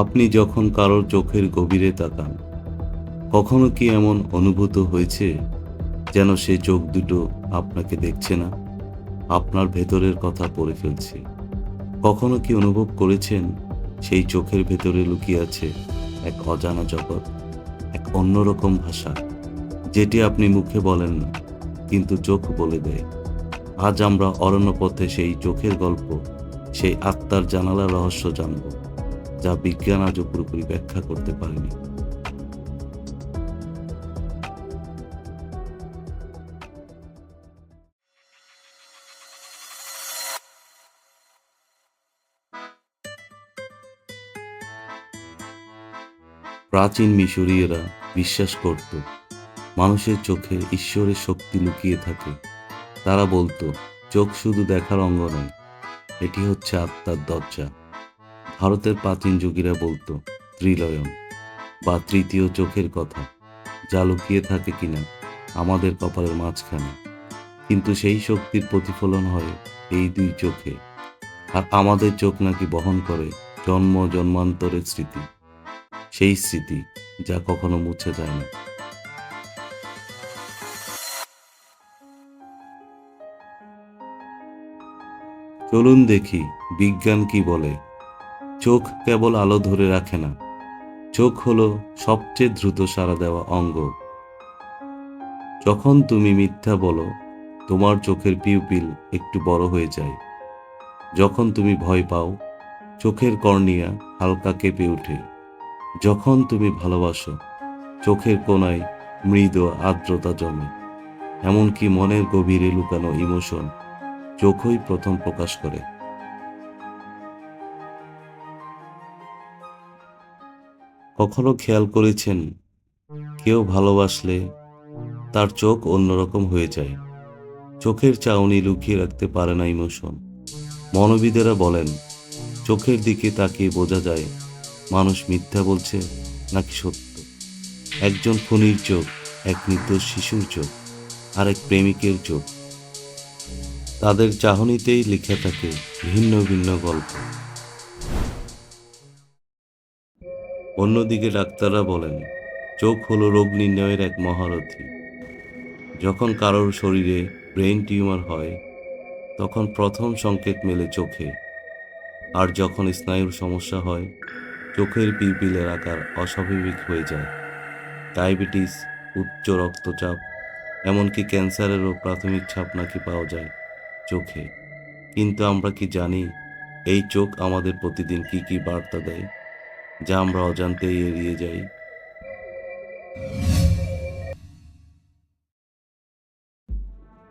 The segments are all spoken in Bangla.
আপনি যখন কারোর চোখের গভীরে তাকান, কখনো কি এমন অনুভূত হয়েছে যেন সে চোখ দুটো আপনাকে দেখছে না? আপনার ভেতরের কথা পড়ে ফেলছে। কখনো কি অনুভব করেছেন সেই চোখের ভেতরে লুকিয়ে আছে এক অজানা জগৎ, এক অন্যরকম ভাষা, যেটি আপনি মুখে বলেন না, কিন্তু চোখ বলে দেয়? আজ আমরা অরণ্য পথে সেই চোখের গল্প, সেই আত্মার জানালা রহস্য জানব। যা বিজ্ঞান আজও পুরোপুরি ব্যাখ্যা করতে পারেনি। প্রাচীন মিশরীয়রা বিশ্বাস করত, মানুষের চোখে ঈশ্বরের শক্তি লুকিয়ে থাকে। তারা বলতো, চোখ শুধু দেখার অঙ্গ নয়, এটি হচ্ছে আত্মার দরজা। ভারতের প্রাচীন যোগীরা বলতো ত্রিলয়ন বা তৃতীয় চোখের কথা, যা লুকিয়ে থাকে কিনা, আমাদের কপালের মাঝখানে। কিন্তু সেই শক্তির প্রতিফলন হয় এই দুই চোখে। আর আমাদের চোখ নাকি বহন করে জন্ম, জন্মান্তরের স্মৃতি। সেই স্মৃতি যা কখনো মুছে যায় না। চলুন দেখি বিজ্ঞান কি বলে। চোখ কেবল আলো ধরে রাখে না। চোখ হলো সবচেয়ে দ্রুত সাড়া দেওয়া অঙ্গ। যখন তুমি মিথ্যা বলো, তোমার চোখের পিউপিল একটু বড় হয়ে যায়। যখন তুমি ভয় পাও, চোখের কর্নিয়া হালকা কেঁপে ওঠে। যখন তুমি ভালোবাসো, চোখের কোনায় মৃদু আর্দ্রতা জমে। এমনকি মনের গভীরে লুকানো ইমোশন চোখই প্রথম প্রকাশ করে। কখনো খেয়াল করেছেন? কেউ ভালোবাসলে তার চোখ অন্যরকম হয়ে যায়। চোখের চাউনি লুকিয়ে রাখতে পারে না ইমোশন মনোবিদেরা বলেন, চোখের দিকে তাকিয়ে বোঝা যায়, মানুষ মিথ্যা বলছে নাকি সত্য? একজন খুনির চোখ, এক নির্দোষ শিশুর চোখ আর এক প্রেমিকের চোখ। তাদের চাহনিতেই লেখা থাকে ভিন্ন ভিন্ন গল্প। অন্যদিকে ডাক্তাররা বলেন, চোখ হলো রোগ নির্ণয়ের এক মহারথী। যখন কারোর শরীরে ব্রেন টিউমার হয়, তখন প্রথম সংকেত মেলে চোখে। আর যখন স্নায়ুর সমস্যা হয়, চোখের পিপিলের আকার অস্বাভাবিক হয়ে যায়। ডায়াবেটিস, উচ্চ রক্তচাপ, এমনকি ক্যান্সারেরও প্রাথমিক ছাপ নাকি পাওয়া যায় চোখে। কিন্তু আমরা কি জানি, এই চোখ আমাদের প্রতিদিন কি কি বার্তা দেয়? যা আমরা অজান্তেই এড়িয়ে যাই।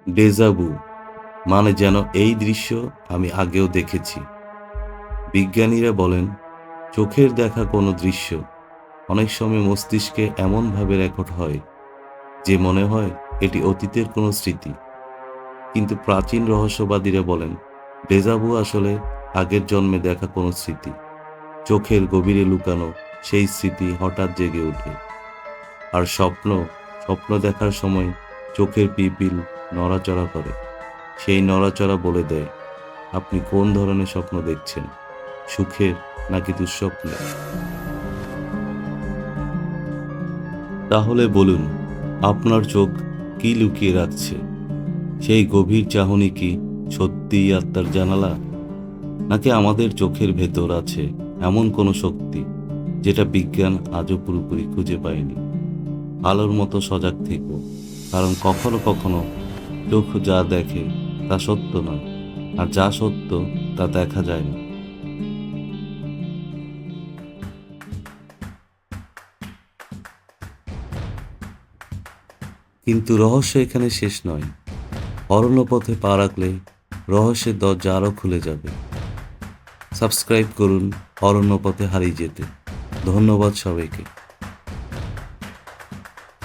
ডেজাবু মানে যেন এই দৃশ্য আমি আগেও দেখেছি। বিজ্ঞানীরা বলেন, চোখের দেখা কোনো দৃশ্য অনেক সময় মস্তিষ্কে এমনভাবে রেকর্ড হয় যে মনে হয় এটি অতীতের কোনো স্মৃতি। কিন্তু প্রাচীন রহস্যবাদীরা বলেন ডেজাবু আসলে আগের জন্মে দেখা কোনো স্মৃতি। চোখের গভীরে লুকানো সেই স্মৃতি হঠাৎ জেগে ওঠে। আর স্বপ্ন স্বপ্ন দেখার সময় চোখের পিপিল নড়াচড়া করে। সেই নড়াচড়া বলে দেয়, আপনি কোন ধরনের স্বপ্ন দেখছেন? সুখের নাকি দুঃস্বপ্নের? তাহলে বলুন, আপনার চোখ কি লুকিয়ে রাখছে? সেই গভীর চাহনি কি সত্যিই আত্মার জানালা? নাকি আমাদের চোখের ভেতর আছে এমন কোনো শক্তি যেটা বিজ্ঞান আজও পুরোপুরি খুঁজে পায়নি। আলোর মতো সজাগ থেকো, কারণ কখনো কখনো চোখ যা দেখে তা সত্য নয়, আর যা সত্য তা দেখা যায় না। কিন্তু রহস্য এখানে শেষ নয়। অরণ্য পথে পা রাখলে রহস্যের দরজা আরও খুলে যাবে। সাবস্ক্রাইব করুন অরণ্য পথে হারিয়ে যেতে। ধন্যবাদ সবাইকে।